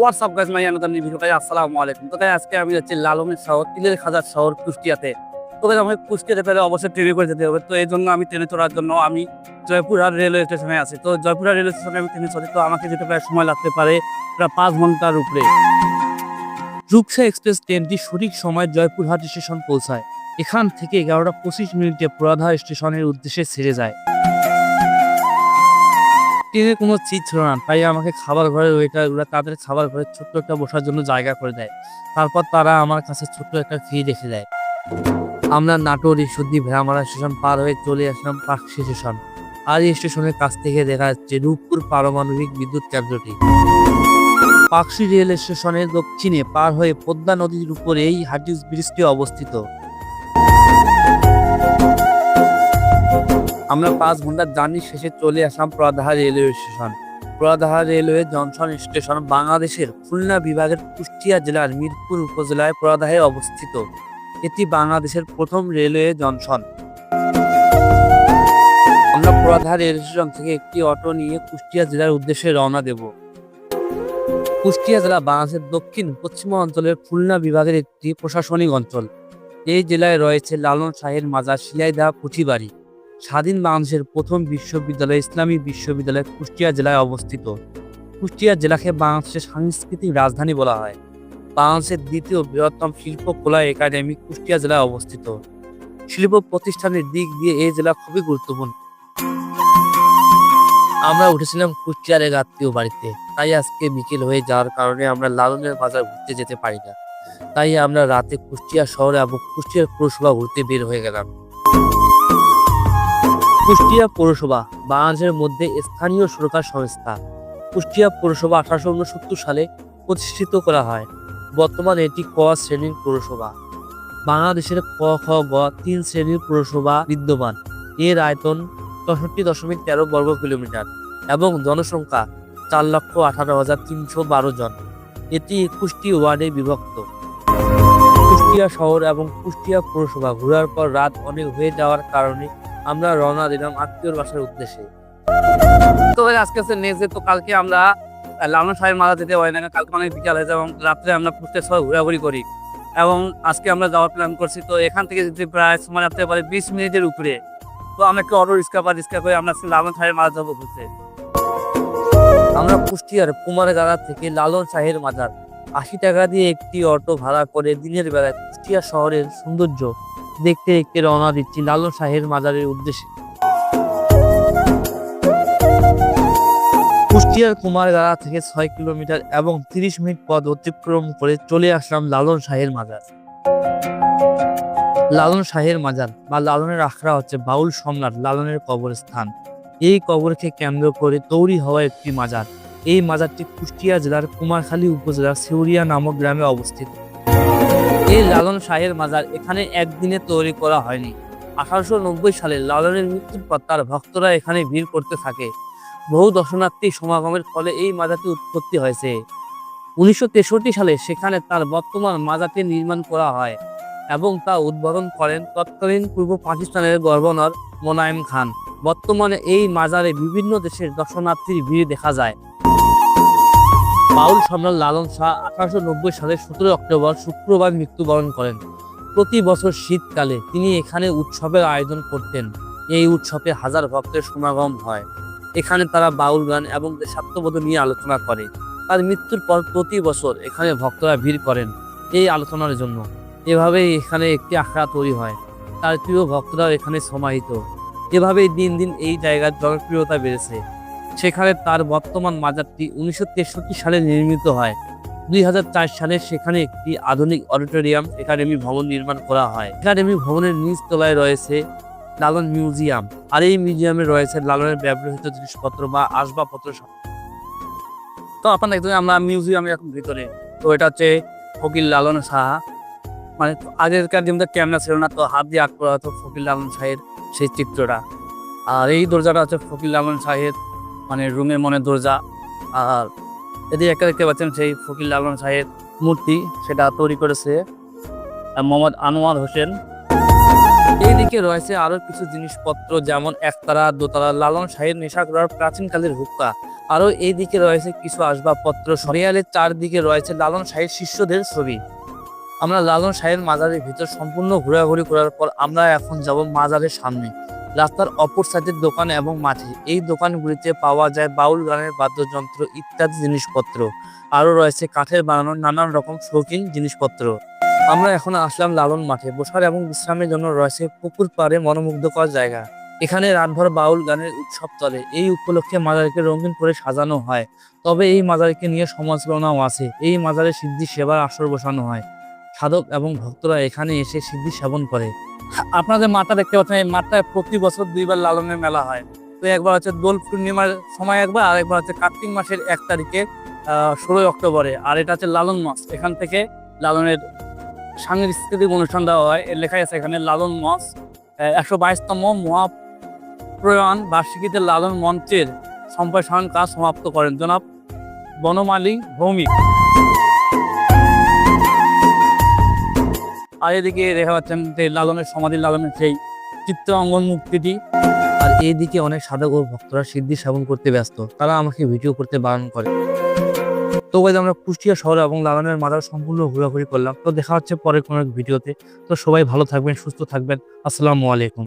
WhatsApp guys my new video guys আসসালামু আলাইকুম। তো গাইজ আজকে আমি যাচ্ছি লালনের শহর, তিলের খাজার শহর, কুষ্টিয়াতে। তো গাইজ আমাকে কুষ্টিয়াতে পেলে অবশ্যই ট্রেনে করে যেতে হবে। তো এই জন্য আমি ট্রেনে চড়ার জন্য আমি জয়পুরহাট রেলওয়ে স্টেশনে আছি। তো জয়পুরহাট রেলওয়ে স্টেশনে আমি ট্রেনে চড়ি। তো আমাকে যেতে প্রায় সময় লাগতে পারে প্রায় পাঁচ ঘণ্টার উপরে। রূপসা এক্সপ্রেস ট্রেনটি সঠিক সময় জয়পুরহাট স্টেশন পৌঁছায়। এখান থেকে এগারোটা পঁচিশ মিনিটে পুরাধা স্টেশনের উদ্দেশ্যে ছেড়ে যায়। ট্রেনে কোনো সিট ছিল না। তাই আমাকে খাবার ঘরে ওইটা ওরা তাদের খাবার ঘরে ছোট্ট একটা বসার জন্য জায়গা করে দেয়। তারপর তারা আমার কাছে ছোট্ট একটা ফি রেখে দেয়। আমরা নাটোর, ঈশ্বরদী, ভেড়ামারা স্টেশন পার হয়ে চলে আসলাম পাকশি স্টেশন। আর এই স্টেশনের কাছ থেকে দেখা যাচ্ছে রূপপুর পারমাণবিক বিদ্যুৎ কেন্দ্রটি। পাকশি রেল স্টেশনের দক্ষিণে পার হয়ে পদ্মা নদীর উপরে এই হার্টিস ব্রিজটি অবস্থিত। আমরা পাঁচ ঘণ্টার জার্নি শেষে চলে আসলাম Poradaha railway station. Poradaha railway junction station বাংলাদেশের খুলনা বিভাগের কুষ্টিয়া জেলার মিরপুর উপজেলায় প্রদাহে অবস্থিত। এটি বাংলাদেশের প্রথম রেলওয়ে জংশন। আমরা প্রদাহা রেল স্টেশন থেকে একটি অটো নিয়ে কুষ্টিয়া জেলার উদ্দেশ্যে রওনা দেব। কুষ্টিয়া জেলা বাংলাদেশের দক্ষিণ পশ্চিম অঞ্চলের খুলনা বিভাগের একটি প্রশাসনিক অঞ্চল। এই জেলায় রয়েছে লালন শাহের মাজার, শিলাইদা, পুঁথিবাড়ি। স্বাধীন বাংলাদেশের প্রথম বিশ্ববিদ্যালয়, ইসলামী বিশ্ববিদ্যালয় কুষ্টিয়া জেলায় অবস্থিত। কুষ্টিয়া জেলাকে বাংলাদেশের সাংস্কৃতিক রাজধানী বলা হয়। বাংলাদেশের দ্বিতীয় বৃহত্তম শিল্পকলা একাডেমি কুষ্টিয়া জেলায় অবস্থিত। শিল্প প্রতিষ্ঠানের দিক দিয়ে এই জেলা খুবই গুরুত্বপূর্ণ। আমরা উঠেছিলাম কুষ্টিয়ার এক আত্মীয় বাড়িতে। তাই আজকে বিকেল হয়ে যাওয়ার কারণে আমরা লালনের বাজার ঘুরতে যেতে পারি না। তাই আমরা রাতে কুষ্টিয়া শহরে এবং কুষ্টিয়ার পৌরসভা ঘুরতে বের হয়ে গেলাম। কুষ্টিয়া পৌরসভা বাংলাদেশের মধ্যে স্থানীয় সরকার সংস্থা। কুষ্টিয়া পৌরসভা আঠারোশো উনসত্তর সালে প্রতিষ্ঠিত করা হয়। বর্তমানে এটি ক শ্রেণির পৌরসভা। বাংলাদেশের ক, খ, গ তিন শ্রেণির পৌরসভা বিদ্যমান। এর আয়তন চৌষট্টি দশমিক তেরো বর্গ কিলোমিটার এবং জনসংখ্যা চার লক্ষ আঠারো হাজার তিনশো বারো জন। এটি একুশটি ওয়ার্ডে বিভক্ত। কুষ্টিয়া শহর এবং কুষ্টিয়া পৌরসভা ঘোরার পর রাত অনেক হয়ে যাওয়ার কারণে আমরা রওনা দিলাম আত্মীয়র বাসার উদ্দেশ্যে। তো আজকে হচ্ছে নেক্সট তো কালকে আমরা লালন সাহেব মারা যেতে হয় না কালকে অনেক বিকাল হয়ে এবং রাত্রে আমরা কুষ্টিয়া শহর ঘোরাঘুরি করি। এবং আজকে আমরা যাওয়ার প্ল্যান করছি, তো এখান থেকে যদি প্রায় সময় লাগতে পারে বিশ মিনিটের উপরে, তো আমরা একটু অটো রিক্সা বা রিক্সা করে আমরা লালন সাহেব মারা যাব ঘুরতে। আমরা কুষ্টিয়ার কুমারগাড়া থেকে লালন শাহের মাজার আশি টাকা দিয়ে একটি অটো ভাড়া করে দিনের বেলায় কুষ্টিয়া শহরের সৌন্দর্য দেখতে দেখতে রওনা দিচ্ছি লালন শাহের মাজারের উদ্দেশ্যে। কুষ্টিয়ার কুমারগাড়া থেকে ছয় কিলোমিটার এবং তিরিশ মিনিট পথ অতিক্রম করে চলে আসলাম লালন শাহের মাজার। লালন শাহের মাজার বা লালনের আখড়া হচ্ছে বাউল সম্রাট লালনের কবরস্থান। এই কবরকে কেন্দ্র করে তৈরি হওয়া একটি মাজার। এই মাজারটি কুষ্টিয়া জেলার কুমারখালী উপজেলার সিউরিয়া নামক গ্রামে অবস্থিত। এই লালন শাহের মাজার এখানে একদিনে তৈরি করা হয়নি। আঠারোশো নব্বই সালে লালনের মৃত্যুর পর তার ভক্তরা এখানে ভিড় করতে থাকে। বহু দর্শনার্থী সমাগমের ফলে এই মাজারটি উৎপত্তি হয়েছে। উনিশশো তেষট্টি সালে সেখানে তার বর্তমান মাজারটি নির্মাণ করা হয় এবং তা উদ্বোধন করেন তৎকালীন পূর্ব পাকিস্তানের গভর্নর মোনায়েম খান। বর্তমানে এই মাজারে বিভিন্ন দেশের দর্শনার্থীর ভিড় দেখা যায়। বাউল সম্রাট লালন শাহ আঠারোশো নব্বই সালের সতেরো অক্টোবর শুক্রবার মৃত্যুবরণ করেন। প্রতি বছর শীতকালে তিনি এখানে উৎসবের আয়োজন করতেন। এই উৎসবে হাজার ভক্তের সমাগম হয়। এখানে তারা বাউল গান এবং দেশাত্মবোধ নিয়ে আলোচনা করে। তার মৃত্যুর পর প্রতি বছর এখানে ভক্তরা ভিড় করেন এই আলোচনার জন্য। এভাবেই এখানে একটি আখড়া তৈরি হয়। তার প্রিয় ভক্তরাও এখানে সমাহিত। এভাবেই দিন দিন এই জায়গার জনপ্রিয়তা বেড়েছে। সেখানে তার বর্তমান মাজারটি উনিশশো তেষট্টি সালে নির্মিত হয়। দুই হাজার চার সালে সেখানে একটি আধুনিক অডিটোরিয়াম একাডেমি ভবন নির্মাণ করা হয়। একাডেমি ভবনের নিচ তলায় রয়েছে লালন মিউজিয়াম। আর এই মিউজিয়ামে রয়েছে লালনের ব্যবহৃত জিনিসপত্র বা আসবাবপত্র সব। তো আপনার দেখতে আমরা মিউজিয়ামে এখন ভিতরে। তো এটা হচ্ছে ফকির লালন সাহা। মানে আগেরকার যেমন ক্যামেরা ছিল না, তো হাত দিয়ে আঁক করা হতো ফকির লালন শাহের সেই চিত্রটা। আর এই দরজাটা হচ্ছে ফকির লালন শাহের মানে রুমের মনে দরজা আর এদিকে একটা দেখতে পাচ্ছেন সেই ফকির লালন সাহেব মূর্তি, সেটা তৈরি করেছে মোহাম্মদ আনোয়ার হোসেন। এইদিকে রয়েছে আরও কিছু জিনিসপত্র, যেমন একতারা, দোতলা। লালন শাহের নেশা করার প্রাচীনকালের হুক্কা। আরও এইদিকে রয়েছে কিছু আসবাবপত্র। সরিয়ালের চারদিকে রয়েছে লালন শাহের শিষ্যদের ছবি। আমরা লালন শাহের মাজারের ভিতর সম্পূর্ণ ঘোরাঘুরি করার পর আমরা এখন যাব মাজারের সামনে। রাস্তার অপর সাইডের দোকান এবং মাঠে এই দোকানগুলিতে পাওয়া যায় বাউল গানের বাদ্যযন্ত্র ইত্যাদি জিনিসপত্র। আরও রয়েছে কাঠের বানানোর নানান রকম শৌখিন জিনিসপত্র। আমরা এখন আসলাম লালন মাঠে। বসার এবং বিশ্রামের জন্য রয়েছে পুকুর পাড়ে মনোমুগ্ধকর জায়গা। এখানে রাতভর বাউল গানের উৎসব চলে। এই উপলক্ষে মাজারকে রঙিন করে সাজানো হয়। তবে এই মাজারকে নিয়ে সমালোচনাও আছে। এই মাজারে সিদ্ধি সেবার আসর বসানো হয়। সাধক এবং ভক্তরা এখানে এসে সিদ্ধি সেবন করে। আপনাদের মাঠটা দেখতে পাচ্ছেন, এই মাঠটায় প্রতি বছর দুইবার লালনের মেলা হয়। তো একবার হচ্ছে দোল পূর্ণিমার সময় একবার, আর একবার হচ্ছে কার্তিক মাসের এক তারিখে ষোলোই অক্টোবরে। আর এটা হচ্ছে লালন মাস। এখান থেকে লালনের সাংস্কৃতিক অনুষ্ঠান দেওয়া হয়। এর লেখা আছে এখানে, লালন মাস একশো বাইশতম মহাপ্রয়াণ বার্ষিকীতে লালন মঞ্চের সম্প্রসারণ কাজ সমাপ্ত করেন। জনাব বনমালী ভৌমিক। আর এদিকে দেখা পাচ্ছেন লালনের সমাধি, লালনের সেই চিত্র অঙ্গন মুক্তিটি আর এইদিকে অনেক সাধক ও ভক্তরা সিদ্ধি সেবন করতে ব্যস্ত। তারা আমাকে ভিডিও করতে বারণ করে। তো ওই আমরা কুষ্টিয়া শহর এবং লালনের মাদার সম্পূর্ণ ঘোরাঘুরি করলাম। তো দেখা হচ্ছে পরে কোনো ভিডিওতে। তো সবাই ভালো থাকবেন, সুস্থ থাকবেন। আসসালামু আলাইকুম।